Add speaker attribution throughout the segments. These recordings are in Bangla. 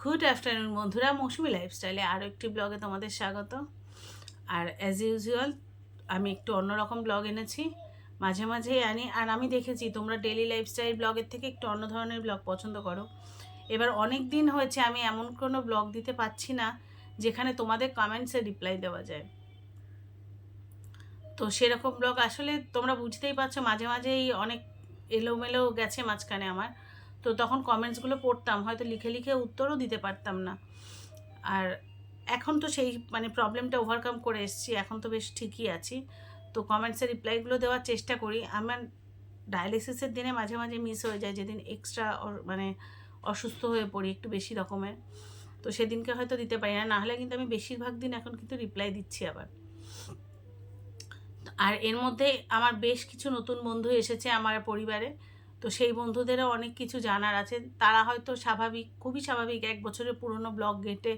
Speaker 1: গুড আফটারনুন বন্ধুরা, মৌসুমি লাইফস্টাইলে আরও একটি ব্লগে তোমাদের স্বাগত। আর অ্যাজ ইউজুয়াল আমি একটু অন্যরকম ব্লগ এনেছি। মাঝে মাঝেই আনি, আর আমি দেখেছি তোমরা ডেলি লাইফস্টাইল ব্লগের থেকে একটু অন্য ধরনের ব্লগ পছন্দ করো। এবার অনেক দিন হয়েছে আমি এমন কোনো ব্লগ দিতে পারছি না, যেখানে তোমাদের কমেন্টসে রিপ্লাই দেওয়া যায়। তো সেরকম ব্লগ আসলে তোমরা বুঝতেই পারছ, মাঝে মাঝেই অনেক এলোমেলো গেছে মাঝখানে আমার। তো তখন কমেন্টসগুলো পড়তাম, হয়তো লিখে লিখে উত্তরও দিতে পারতাম না। আর এখন তো সেই মানে প্রবলেমটা ওভারকাম করে এসেছি, এখন তো বেশ ঠিকই আছি। তো কমেন্টসের রিপ্লাইগুলো দেওয়ার চেষ্টা করি। আমার ডায়ালিসিসের দিনে মাঝে মাঝে মিস হয়ে যায়, যেদিন এক্সট্রা মানে অসুস্থ হয়ে পড়ি একটু বেশি রকমের। তো সেদিনকে হয়তো দিতে পারি না, নাহলে কিন্তু আমি বেশিরভাগ দিন এখন কিন্তু রিপ্লাই দিচ্ছি আবার। আর এর মধ্যে আমার বেশ কিছু নতুন বন্ধু এসেছে আমার পরিবারে। তো সেই বন্ধুদেরও অনেক কিছু জানার আছে। তারা হয়তো স্বাভাবিক, খুবই স্বাভাবিক এক বছরের পুরনো ব্লগ গেটে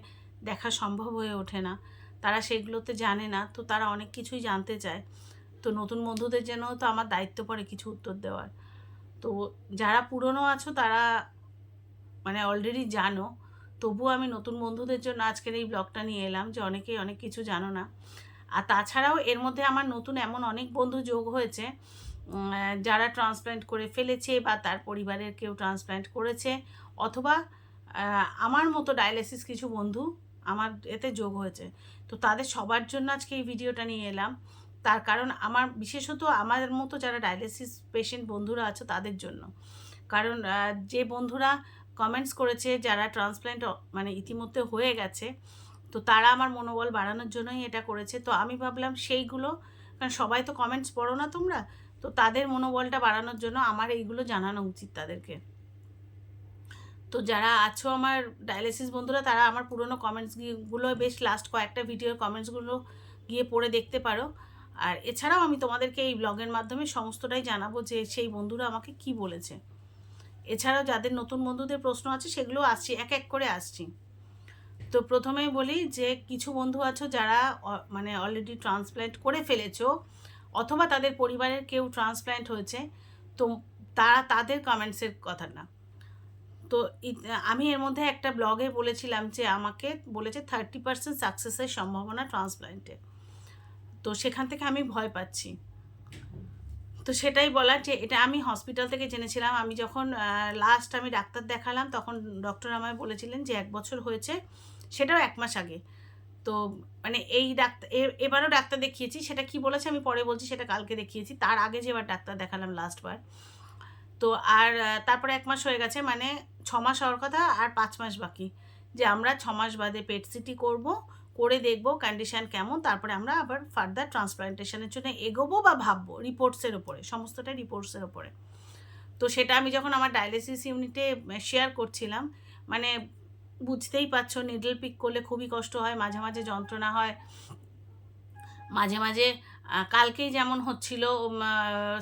Speaker 1: দেখা সম্ভব হয়ে ওঠে না। তারা সেগুলোতে জানে না, তো তারা অনেক কিছুই জানতে চায়। তো নতুন বন্ধুদের জন্য তো আমার দায়িত্ব পড়ে কিছু উত্তর দেওয়ার। তো যারা পুরনো আছো, তারা মানে অলরেডি জানো। তবুও আমি নতুন বন্ধুদের জন্য আজকের এই ব্লগটা নিয়ে এলাম যে অনেকেই অনেক কিছু জানো না। আর তাছাড়াও এর মধ্যে আমার নতুন এমন অনেক বন্ধু যোগ হয়েছে যারা ট্রান্সপ্ল্যান্ট করে ফেলেছে বা তার পরিবারের কেউ ট্রান্সপ্ল্যান্ট করেছে অথবা আমার মতো ডায়ালিসিস কিছু বন্ধু আমার এতে যোগ হয়েছে। তো তাদের সবার জন্য আজকে এই ভিডিওটা নিয়ে এলাম। তার কারণ আমার, বিশেষত আমার মতো যারা ডায়ালিসিস পেশেন্ট বন্ধুরা আছে তাদের জন্য। কারণ যে বন্ধুরা কমেন্টস করেছে যারা ট্রান্সপ্ল্যান্ট মানে ইতিমধ্যে হয়ে গেছে, তো তারা আমার মনোবল বাড়ানোর জন্যই এটা করেছে। তো আমি ভাবলাম সেইগুলো, কারণ সবাই তো কমেন্টস পড়ো না তোমরা তো তাদের মনোবলটা বাড়ানোর জন্য আমার এইগুলো জানানো উচিত তাদেরকে। তো যারা আছো আমার ডায়ালিসিস বন্ধুরা, তারা আমার পুরনো কমেন্টসগুলো বেশ লাস্ট কয়েকটা ভিডিওর কমেন্টসগুলো গিয়ে পড়ে দেখতে পারো। আর এছাড়াও আমি তোমাদেরকে এই ব্লগের মাধ্যমে সমস্তটাই জানাব যে সেই বন্ধুরা আমাকে কি বলেছে। এছাড়াও যাদের নতুন বন্ধুদের প্রশ্ন আছে সেগুলো আসছি, এক এক করে আসছি। তো প্রথমেই বলি যে কিছু বন্ধু আছো যারা মানে অলরেডি ট্রান্সপ্ল্যান্ট করে ফেলেছো অথবা তাদের পরিবারের কেউ ট্রান্সপ্ল্যান্ট হয়েছে, তো তারা, তাদের কমেন্টসের কথা না। তো আমি এর মধ্যে একটা ব্লগে বলেছিলাম যে আমাকে বলেছে থার্টি পার্সেন্ট সাকসেসের সম্ভাবনা ট্রান্সপ্ল্যান্টে তো সেখান থেকে আমি ভয় পাচ্ছি। তো সেটাই বলার যে এটা আমি হসপিটাল থেকে জেনেছিলাম। আমি যখন লাস্ট আমি ডাক্তার দেখালাম, তখন ডক্টর আমায় বলেছিলেন যে এক বছর হয়েছে, সেটাও এক মাস আগে। তো মানে এই ডাক্তার এবারও ডাক্তার দেখিয়েছি, সেটা কি বলেছে আমি পরে বলছি, সেটা কালকে দেখিয়েছি। তার আগে যে এবার ডাক্তার দেখালাম লাস্টবার তো আর তারপরে এক মাস হয়ে গেছে মানে ছ মাস হওয়ার কথা আর পাঁচ মাস বাকি। যে আমরা ছ মাস বাদে পেট সিটি করব, করে দেখব কন্ডিশন কেমন, তারপরে আমরা আবার ফার্দার ট্রান্সপ্লান্টেশনের জন্য এগোবো বা ভাববো রিপোর্টসের ওপরে সমস্তটাই রিপোর্টসের ওপরে তো সেটা আমি যখন আমার ডায়ালিসিস ইউনিটে শেয়ার করছিলাম মানে বুঝতেই পারছ নিডল পিক করলে খুবই কষ্ট হয়, মাঝে মাঝে যন্ত্রণা হয়। মাঝে মাঝে কালকেই যেমন হচ্ছিল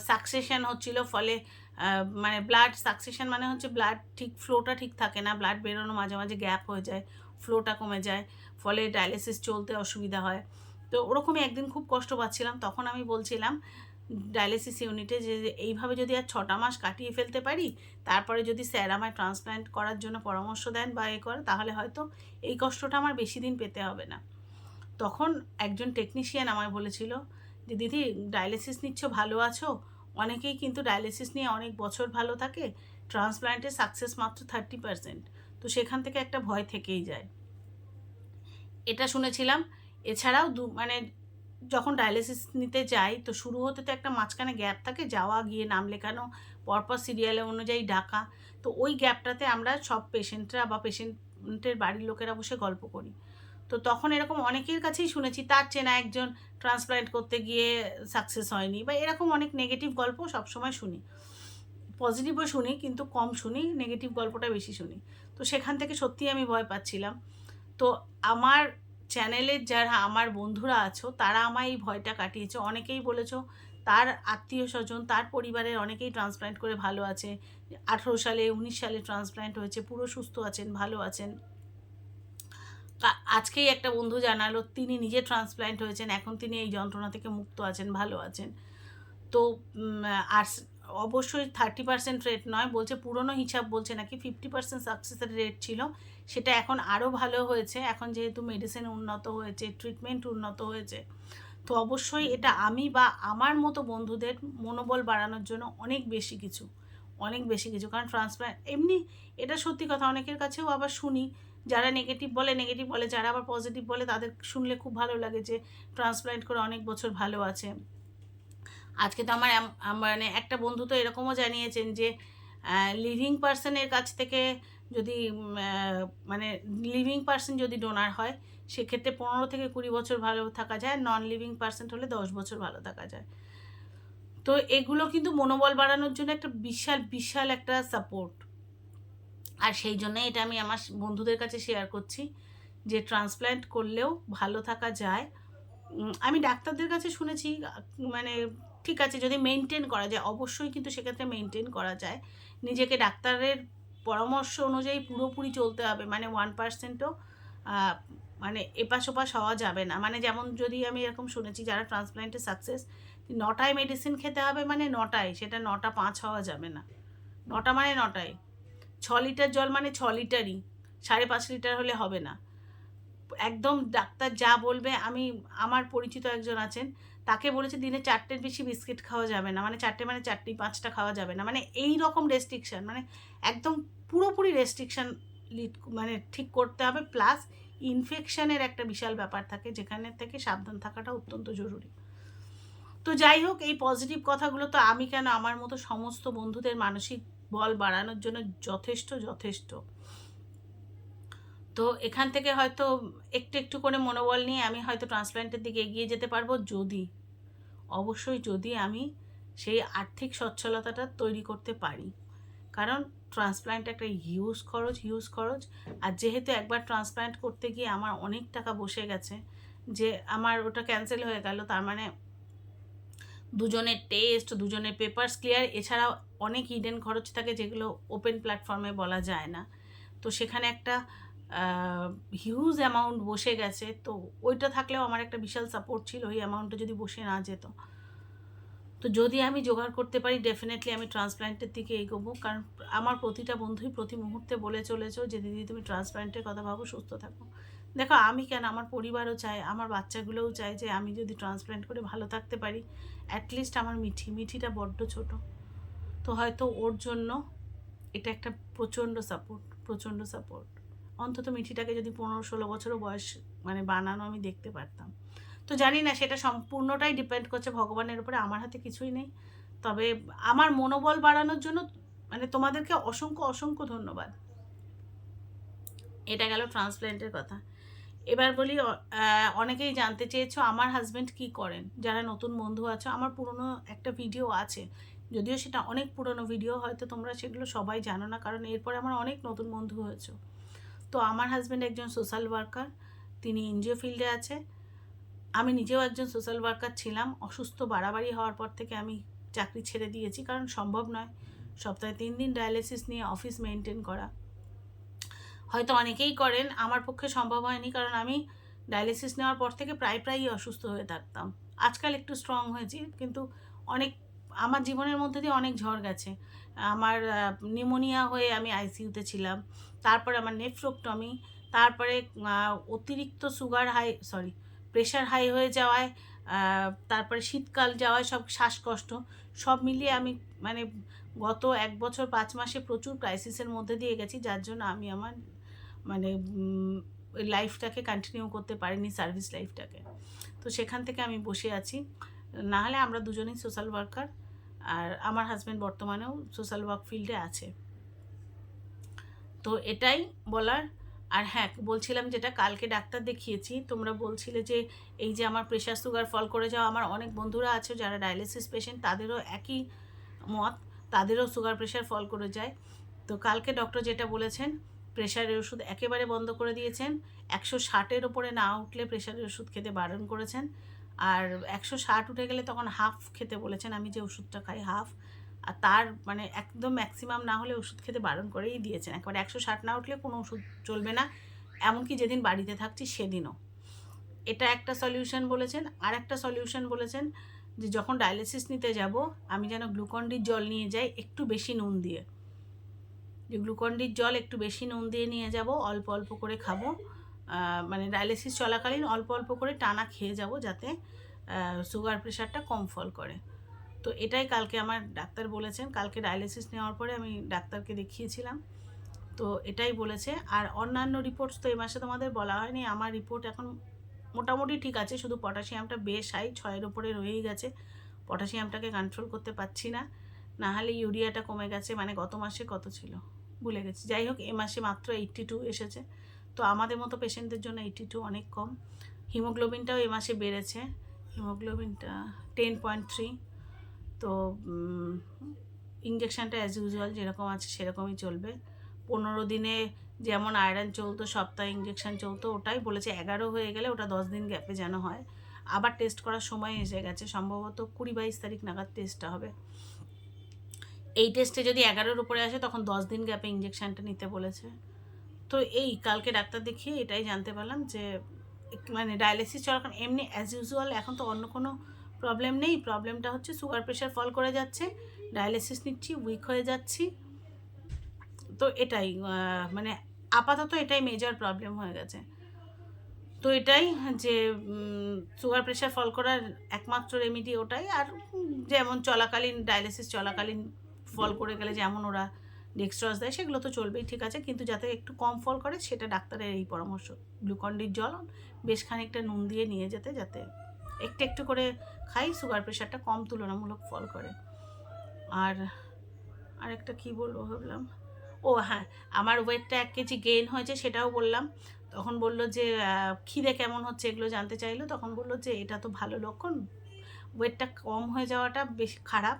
Speaker 1: সাকসেশন হচ্ছিল, ফলে মানে ব্লাড সাকসেশন মানে হচ্ছে ব্লাড ঠিক ফ্লোটা ঠিক থাকে না ব্লাড বেরোনো মাঝে মাঝে গ্যাপ হয়ে যায় ফ্লোটা কমে যায়, ফলে ডায়ালিসিস চলতে অসুবিধা হয়। তো ওরকমই একদিন খুব কষ্ট পাচ্ছিলাম, তখন আমি বলছিলাম ডায়ালিসিস ইউনিটে যে এইভাবে যদি আর ছটা মাস কাটিয়ে ফেলতে পারি, তারপরে যদি স্যার আমায় ট্রান্সপ্ল্যান্ট করার জন্য পরামর্শ দেন বা এ করে, তাহলে হয়তো এই কষ্টটা আমার বেশি দিন পেতে হবে না। তখন একজন টেকনিশিয়ান আমায় বলেছিল, যে দিদি ডায়ালিসিস নিচ্ছ, ভালো আছো? অনেকেই কিন্তু ডায়ালিসিস নিয়ে অনেক বছর ভালো থাকে ট্রান্সপ্ল্যান্টের সাকসেস মাত্র থার্টি পার্সেন্ট তো সেখান থেকে একটা ভয় থেকেই যায়। এটা শুনেছিলাম। এছাড়াও দু মানে যখন ডায়ালিসিস নিতে যাই, তো শুরু হতে তো একটা মাঝখানে গ্যাপ থাকে, যাওয়া, গিয়ে নাম লেখানো, পরপর সিরিয়ালে অনুযায়ী ডাকা। তো ওই গ্যাপটাতে আমরা সব পেশেন্টরা বা পেশেন্টের বাড়ির লোকেরা বসে গল্প করি। তো তখন এরকম অনেকের কাছেই শুনেছি, তার চেনা একজন ট্রান্সপ্ল্যান্ট করতে গিয়ে সাকসেস হয়নি বা এরকম অনেক নেগেটিভ গল্প সবসময় শুনি। পজিটিভও শুনি, কিন্তু কম শুনি নেগেটিভ গল্পটা বেশি শুনি। তো সেখান থেকে সত্যিই আমি ভয় পাচ্ছিলাম। তো আমার চ্যানেলের যারা আমার বন্ধুরা আছো, তারা আমায় এই ভয়টা কাটিয়েছে। অনেকেই বলেছ, তার আত্মীয় স্বজন, তার পরিবারের অনেকেই ট্রান্সপ্ল্যান্ট করে ভালো আছে। আঠেরো সালে, উনিশ সালে ট্রান্সপ্ল্যান্ট হয়েছে, পুরো সুস্থ আছেন, ভালো আছেন। আজকেই একটা বন্ধু জানালো, তিনি নিজে ট্রান্সপ্ল্যান্ট হয়েছেন, এখন তিনি এই যন্ত্রণা থেকে মুক্ত আছেন, ভালো আছেন। তো আর অবশ্যই থার্টি পার্সেন্ট রেট নয়, বলছে পুরনো হিসাব বলছে নাকি ফিফটি পার্সেন্ট সাকসেসের রেট ছিল। সেটা এখন আরও ভালো হয়েছে। এখন যেহেতু মেডিসিন উন্নত হয়েছে ট্রিটমেন্ট উন্নত হয়েছে, তো অবশ্যই এটা আমি বা আমার মতো বন্ধুদের মনোবল বাড়ানোর জন্য অনেক বেশি কিছু, অনেক বেশি কিছু। কারণ ট্রান্সপ্লান্ট এমনি এটা সত্যি কথা, অনেকের কাছেও আবার শুনি, যারা নেগেটিভ বলে নেগেটিভ বলে, যারা আবার পজিটিভ বলে, তাদের শুনলে খুব ভালো লাগে যে ট্রান্সপ্লান্ট করে অনেক বছর ভালো আছে। আজকে তো আমার মানে একটা বন্ধু তো এরকমও জানিয়েছেন যে লিভিং পার্সনের কাছ থেকে যদি মানে লিভিং পার্সন যদি ডোনার হয়, সেক্ষেত্রে পনেরো থেকে কুড়ি বছর ভালো থাকা যায় নন লিভিং পার্সেন্ট হলে দশ বছর ভালো থাকা যায়। তো এগুলো কিন্তু মনোবল বাড়ানোর জন্য একটা বিশাল বিশাল একটা সাপোর্ট আর সেই জন্য এটা আমি আমার বন্ধুদের কাছে শেয়ার করছি, যে ট্রান্সপ্ল্যান্ট করলেও ভালো থাকা যায়। আমি ডাক্তারদের কাছে শুনেছি মানে ঠিক আছে, যদি মেনটেন করা যায়, অবশ্যই কিন্তু সেক্ষেত্রে মেনটেন করা যায়। নিজেকে ডাক্তারের পরামর্শ অনুযায়ী পুরোপুরি চলতে হবে মানে ওয়ান পার্সেন্টও মানে এপাশ ওপাশ হওয়া যাবে না। মানে যেমন যদি আমি এরকম শুনেছি, যারা ট্রান্সপ্ল্যান্টে সাকসেস নটায় মেডিসিন খেতে হবে মানে নটায়, সেটা নটা পাঁচ হওয়া যাবে না। নটা মানে নটায়। ছ লিটার জল মানে ছ লিটারই, সাড়ে পাঁচ লিটার হলে হবে না। একদম ডাক্তার যা বলবে, আমি, আমার পরিচিত একজন আছেন তাকে বলেছে দিনে চারটের বেশি বিস্কিট খাওয়া যাবে না। মানে চারটে মানে চারটি পাঁচটা খাওয়া যাবে না। মানে এই রকম রেস্ট্রিকশান মানে একদম পুরোপুরি রেস্ট্রিকশান লিড মানে ঠিক করতে হবে। প্লাস ইনফেকশনের একটা বিশাল ব্যাপার থাকে, যেখানে থেকে সাবধান থাকাটা অত্যন্ত জরুরি। তো যাই হোক, এই পজিটিভ কথাগুলো তো আমি কেন আমার মতো সমস্ত বন্ধুদের মানসিক বল বাড়ানোর জন্য যথেষ্ট যথেষ্ট। তো এখান থেকে হয়তো একটু একটু করে মনোবল নিয়ে আমি হয়তো ট্রান্সপ্ল্যান্টের দিকে এগিয়ে যেতে পারব, যদি অবশ্যই যদি আমি সেই আর্থিক সচ্ছলতাটা তৈরি করতে পারি। কারণ ট্রান্সপ্ল্যান্ট একটা হিউজ খরচ হিউজ খরচ। আর যেহেতু একবার ট্রান্সপ্ল্যান্ট করতে গিয়ে আমার অনেক টাকা বসে গেছে, যে আমার ওটা ক্যান্সেল হয়ে গেল, তার মানে দুজনের টেস্ট দুজনের পেপার্স ক্লিয়ার এছাড়াও অনেক হিডেন খরচ থাকে যেগুলো ওপেন প্ল্যাটফর্মে বলা যায় না। তো সেখানে একটা হিউজ অ্যামাউন্ট বসে গেছে। তো ওইটা থাকলেও আমার একটা বিশাল সাপোর্ট ছিল, ওই অ্যামাউন্টটা যদি বসে না যেত। তো যদি আমি জোগাড় করতে পারি ডেফিনেটলি আমি ট্রান্সপ্ল্যান্টের দিকে এগোবো। কারণ আমার প্রতিটা বন্ধুই প্রতি মুহূর্তে বলে চলেছো যে, দিদি, তুমি ট্রান্সপ্ল্যান্টের কথা ভাবো, সুস্থ থাকো। দেখো, আমি কেন? আমার পরিবারও চায়, আমার বাচ্চাগুলোও চায় যে, আমি যদি ট্রান্সপ্ল্যান্ট করে ভালো থাকতে পারি অ্যাটলিস্ট আমার মিঠি, মিঠিটা বড্ড ছোট। তো হয়তো ওর জন্য এটা একটা প্রচণ্ড সাপোর্ট প্রচণ্ড সাপোর্ট অন্তত মিঠিটাকে যদি পনেরো ষোলো বছরও বয়স মানে বানানো আমি দেখতে পারতাম। তো জানি না, সেটা সম্পূর্ণটাই ডিপেন্ড করছে ভগবানের উপরে। আমার হাতে কিছুই নেই। তবে আমার মনোবল বাড়ানোর জন্য মানে তোমাদেরকে অসংখ্য অসংখ্য ধন্যবাদ। এটা গেল ট্রান্সপ্ল্যান্টের কথা। এবার বলি অনেকেই জানতে চেয়েছো আমার হাজব্যান্ড কি করেন? যারা নতুন বন্ধু আছো, আমার পুরনো একটা ভিডিও আছে। যদিও সেটা অনেক পুরনো ভিডিও হয়তো তোমরা সেগুলো সবাই জানো না, কারণ এরপরে আমার অনেক নতুন বন্ধু হয়েছে। তো আমার হাজব্যান্ড একজন সোশ্যাল ওয়ার্কার তিনি এনজিও ফিল্ডে আছে। আমি নিজেও একজন সোশ্যাল ওয়ার্কার ছিলাম, অসুস্থ বাড়াবাড়ি হওয়ার পর থেকে আমি চাকরি ছেড়ে দিয়েছি, কারণ সম্ভব নয়। সপ্তাহে তিন দিন ডায়ালিসিস নিয়ে অফিস মেনটেন করা। হয়তো অনেকেই করেন, আমার পক্ষে সম্ভব হয়নি, কারণ আমি ডায়ালিসিস নেওয়ার পর থেকে প্রায় প্রায়ই অসুস্থ হয়ে থাকতাম। আজকাল একটু স্ট্রং হয়েছি, কিন্তু অনেক আমার জীবনের মধ্যে দিয়ে অনেক ঝড় গেছে। আমার নিউমোনিয়া হয়ে আমি আইসিইউতে ছিলাম। তারপরে আমার নেফ্রোক্টমি তারপরে অতিরিক্ত sugar high sorry pressure high হয়ে যাওয়ায় তারপরে শীতকাল যাওয়ায় সব শ্বাসকষ্ট, সব মিলিয়ে আমি মানে গত এক বছর পাঁচ মাসে প্রচুর ক্রাইসিসের মধ্যে দিয়ে গেছি, যার জন্য আমি আমার মানে লাইফটাকে কন্টিনিউ করতে পারিনি সার্ভিস লাইফটাকে তো সেখান থেকে আমি বসে আছি। না হলে আমরা দুজনেই সোশ্যাল ওয়ার্কার আর আমার হাজব্যান্ড বর্তমানেও সোশ্যাল ওয়ার্ক ফিল্ডে আছে। তো এটাই বলার। আর হ্যাঁ বলছিলাম যেটা, কালকে ডাক্তার দেখিয়েছি, তোমরা বলছিলে যে এই যে আমার প্রেশার সুগার ফল করে যাওয়া, আমার অনেক বন্ধুরা আছে যারা ডায়ালিসিস পেশেন্ট তাদেরও একই মত, তাদেরও সুগার প্রেশার ফল করে যায়। তো কালকে ডক্টর যেটা বলেছেন প্রেশারের ওষুধ একেবারে বন্ধ করে দিয়েছেন, একশো ষাটের ওপরে না উঠলে প্রেশারের ওষুধ খেতে বারণ করেছেন। আর একশো ষাট উঠে গেলে তখন হাফ খেতে বলেছেন, আমি যে ওষুধটা খাই হাফ আর তার মানে একদম ম্যাক্সিমাম না হলে ওষুধ খেতে বারণ করেই দিয়েছেন। একবারে একশো ষাট না উঠলে কোনো ওষুধ চলবে না, এমনকি যেদিন বাড়িতে থাকছি সেদিনও। এটা একটা সলিউশন বলেছেন। আর একটা সলিউশন বলেছেন যে যখন ডায়ালিসিস নিতে যাব, আমি যেন গ্লুকন্ডির জল নিয়ে যাই, একটু বেশি নুন দিয়ে। যে গ্লুকন্ডির জল একটু বেশি নুন দিয়ে নিয়ে যাব, অল্প অল্প করে খাব। মানে ডায়ালিসিস চলাকালীন অল্প অল্প করে টানা খেয়ে যাব যাতে সুগার প্রেশারটা কম ফল করে। তো এটাই কালকে আমার ডাক্তার বলেছেন। কালকে ডায়ালিসিস নেওয়ার পরে আমি ডাক্তারকে দেখিয়েছিলাম। তো এটাই বলেছে। আর অন্যান্য রিপোর্টস তো এই মাসে তোমাদের বলা হয়নি। আমার রিপোর্ট এখন মোটামুটি ঠিক আছে। শুধু পটাশিয়ামটা বেশ হাই ছয়ের ওপরে রয়েই গেছে। পটাশিয়ামটাকে কন্ট্রোল করতে পারছি না। না হলে ইউরিয়াটা কমে গেছে। মানে গত মাসে কত ছিল? ভুলে গেছি। যাই হোক, এ মাসে মাত্র এইট্টি টু এসেছে। তো আমাদের মতো পেশেন্টদের জন্য এইটি টু অনেক কম। হিমোগ্লোবিনটাও এ মাসে বেড়েছে। হিমোগ্লোবিনটা টেন পয়েন্ট থ্রি। তো ইঞ্জেকশানটা অ্যাজ ইউজুয়াল যেরকম আছে সেরকমই চলবে। পনেরো দিনে যেমন আয়রন চলতো, সপ্তাহে ইঞ্জেকশান চলতো, ওটাই বলেছে। এগারো হয়ে গেলে ওটা দশ দিন গ্যাপে যেন হয়। আবার টেস্ট করার সময় এসে গেছে। সম্ভবত কুড়ি বাইশ তারিখ নাগাদ টেস্টটা হবে। এই টেস্টে যদি এগারোর উপরে আসে, তখন দশ দিন গ্যাপে ইঞ্জেকশানটা নিতে বলেছে। তো এই কালকে ডাক্তার দেখিয়ে এটাই জানতে পারলাম যে মানে ডায়ালিসিস চলাকালীন এমনি অ্যাজ ইউজুয়াল এখন তো অন্য কোনো প্রবলেম নেই। প্রবলেমটা হচ্ছে সুগার প্রেশার ফল করে যাচ্ছে ডায়ালিসিস নিচ্ছি উইক হয়ে যাচ্ছি। তো এটাই মানে আপাতত এটাই মেজর প্রবলেম হয়ে গেছে। তো এটাই যে সুগার প্রেশার ফল করার একমাত্র রেমিডি ওটাই। আর যেমন চলাকালীন ডায়ালিসিস চলাকালীন ফল করে গেলে যেমন ওরা ডেক্সট্রস দেয়, সেগুলো তো চলবেই, ঠিক আছে? কিন্তু যাতে একটু কম ফল করে, সেটা ডাক্তারের এই পরামর্শ। গ্লুকন্ডির জল, বেশ খানিকটা নুন দিয়ে নিয়ে যেতে, যাতে একটু একটু করে খাই, সুগার প্রেশারটা কম তুলনামূলক ফল করে। আর আরেকটা কি বলব ভাবলাম? ও হ্যাঁ আমার ওয়েটটা এক কেজি গেইন হয়েছে, সেটাও বললাম। তখন বলল যে খিদে কেমন হচ্ছে এগুলো জানতে চাইলো। তখন বলল যে, এটা তো ভালো লক্ষণ। ওয়েটটা কম হয়ে যাওয়াটা বেশ খারাপ।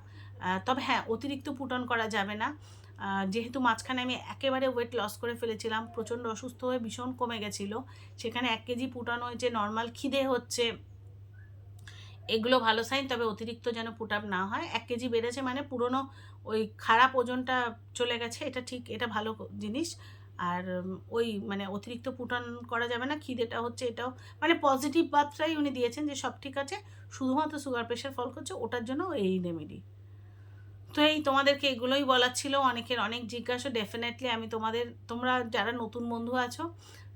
Speaker 1: তবে হ্যাঁ অতিরিক্ত পুটন করা যাবে না। যেহেতু মাঝখানে আমি একেবারে ওয়েট লস করে ফেলেছিলাম, প্রচণ্ড অসুস্থ হয়ে ভীষণ কমে গেছিল। সেখানে এক কেজি পুটান হয়েছে নর্মাল খিদে হচ্ছে, এগুলো ভালো সাইন তবে অতিরিক্ত যেন পুট আপ না হয়। এক কেজি বেড়েছে মানে পুরনো ওই খারাপ ওজনটা চলে গেছে, এটা ঠিক, এটা ভালো জিনিস। আর ওই মানে অতিরিক্ত পুটান করা যাবে না, খিদেটা হচ্ছে এটাও। মানে পজিটিভ বার্তাই উনি দিয়েছেন যে সব ঠিক আছে, শুধুমাত্র সুগার প্রেশার ফল করছে, ওটার জন্য এই রেমেডি তো এই তোমাদেরকে এগুলোই বলার ছিল। অনেকের অনেক জিজ্ঞাসা ডেফিনেটলি আমি তোমাদের, তোমরা যারা নতুন বন্ধু আছো,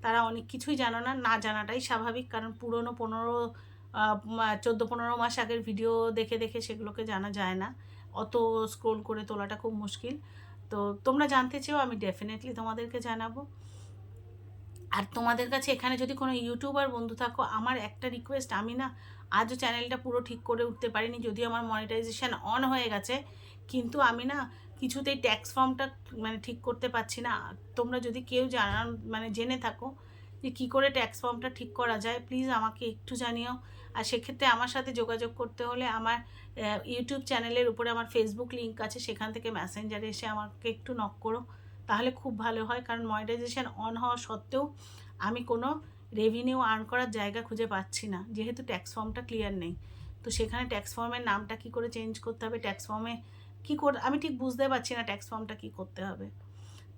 Speaker 1: তারা অনেক কিছুই জানো না। না জানাটাই স্বাভাবিক, কারণ পুরনো পনেরো চোদ্দ, পনেরো মাস আগের ভিডিও দেখে দেখে সেগুলোকে জানা যায় না। অত স্ক্রোল করে তোলাটা খুব মুশকিল। তো তোমরা জানতে চেয়েও আমি ডেফিনেটলি তোমাদেরকে জানাব। আর তোমাদের কাছে এখানে যদি কোনো ইউটিউবার বন্ধু থাকো, আমার একটা রিকোয়েস্ট আমি না আজও চ্যানেলটা পুরো ঠিক করে উঠতে পারিনি, যদিও আমার মনিটাইজেশন অন হয়ে গেছে। কিন্তু আমি না কিছুতেই ট্যাক্স ফর্মটা মানে ঠিক করতে পারছি না। তোমরা যদি কেউ জানান মানে জেনে থাকো যে কী করে ট্যাক্স ফর্মটা ঠিক করা যায় প্লিজ আমাকে একটু জানিও। আর সেক্ষেত্রে আমার সাথে যোগাযোগ করতে হলে আমার ইউটিউব চ্যানেলের উপরে আমার ফেসবুক লিঙ্ক আছে, সেখান থেকে মেসেঞ্জারে এসে আমাকে একটু নক করো। তাহলে খুব ভালো হয়, কারণ মনিটাইজেশন অন হওয়া সত্ত্বেও আমি কোনো রেভিনিউ আর্ন করার জায়গা খুঁজে পাচ্ছি না, যেহেতু ট্যাক্স ফর্মটা ক্লিয়ার নেই। তো সেখানে ট্যাক্স ফর্মের নামটা কি করে চেঞ্জ করতে হবে? ট্যাক্স ফর্মে কী করে, আমি ঠিক বুঝতে পারছি না ট্যাক্স ফর্মটা কী করতে হবে।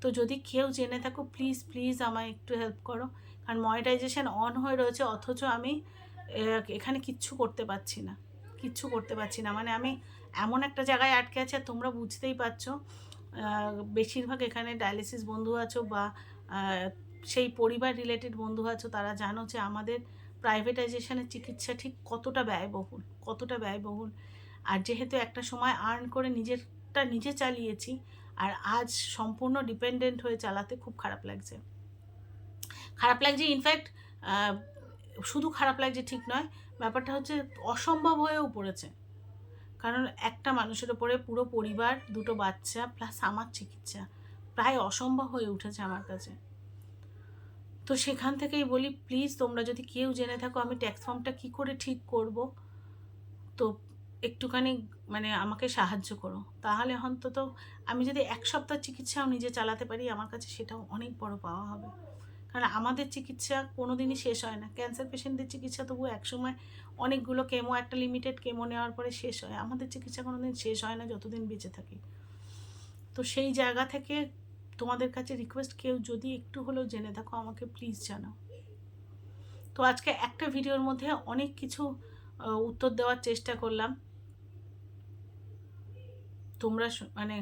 Speaker 1: তো যদি কেউ জেনে থাকো প্লিজ প্লিজ আমায় একটু হেল্প করো। কারণ মনিটাইজেশন অন হয়ে রয়েছে, অথচ আমি এখানে কিচ্ছু করতে পারছি না। কিচ্ছু করতে পারছি না। মানে আমি এমন একটা জায়গায় আটকে আছি তোমরা বুঝতেই পারছ বেশিরভাগ এখানে ডায়ালিসিস বন্ধু আছো বা সেই পরিবার রিলেটেড বন্ধু আছো, তারা জানো যে আমাদের প্রাইভেটাইজেশনের চিকিৎসা ঠিক কতটা ব্যয়বহুল কতটা ব্যয়বহুল। আর যেহেতু একটা সময় আর্ন করে নিজেরটা নিজে চালিয়েছি, আর আজ সম্পূর্ণ ডিপেন্ডেন্ট হয়ে চালাতে খুব খারাপ লাগছে। খারাপ লাগছে ইনফ্যাক্ট শুধু খারাপ লাগছে ঠিক নয়, ব্যাপারটা হচ্ছে অসম্ভব হয়েও পড়েছে। কারণ একটা মানুষের ওপরে পুরো পরিবার, দুটো বাচ্চা প্লাস আমার চিকিৎসা, প্রায় অসম্ভব হয়ে উঠেছে আমার কাছে। তো সেখান থেকেই বলি প্লিজ তোমরা যদি কেউ জেনে থাকো আমি ট্যাক্স ফর্মটা কী করে ঠিক করব, তো একটুখানি মানে আমাকে সাহায্য করো। তাহলে অন্তত আমি যদি এক সপ্তাহ চিকিৎসাও নিজে চালাতে পারি, আমার কাছে সেটাও অনেক বড় পাওয়া হবে। কারণ আমাদের চিকিৎসা কোনো দিনই শেষ হয় না। ক্যান্সার পেশেন্টদের চিকিৎসা তবু একসময় অনেকগুলো কেমো, একটা লিমিটেড কেমো নেওয়ার পরে শেষ হয়। আমাদের চিকিৎসা কোনো দিন শেষ হয় না যতদিন বেঁচে থাকি। তো সেই জায়গা থেকে তোমাদের কাছে রিকোয়েস্ট কেউ যদি একটু হলেও জেনে থাকো, আমাকে প্লিজ জানাও। তো আজকে একটা ভিডিওর মধ্যে অনেক কিছু উত্তর দেওয়ার চেষ্টা করলাম। তোমরা মানে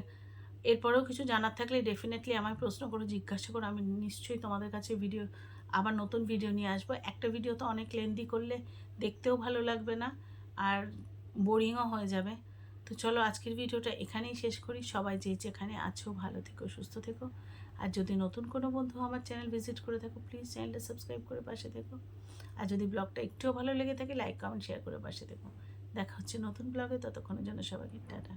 Speaker 1: এরপরেও কিছু জানার থাকলে ডেফিনেটলি আমায় প্রশ্ন করো জিজ্ঞাসা করো। আমি নিশ্চয়ই তোমাদের কাছে ভিডিও আবার নতুন ভিডিও নিয়ে আসব। একটা ভিডিও তো অনেক লেন্দি করলে দেখতেও ভালো লাগবে না, আর বোরিংও হয়ে যাবে। তো চলো আজকের ভিডিওটা এখানেই শেষ করি। সবাই যে যেখানে আছো, ভালো থেকো, সুস্থ থেকো। আর যদি নতুন কোনো বন্ধু আমার চ্যানেল ভিজিট করে থাকো প্লিজ চ্যানেলটা সাবস্ক্রাইব করে পাশে থেকো। আর যদি ব্লগটা একটুও ভালো লেগে থাকে লাইক কমেন্ট শেয়ার করে পাশে থেকো। দেখা হচ্ছে নতুন ব্লগে ততক্ষণের জন্য সবাইকে টাটা।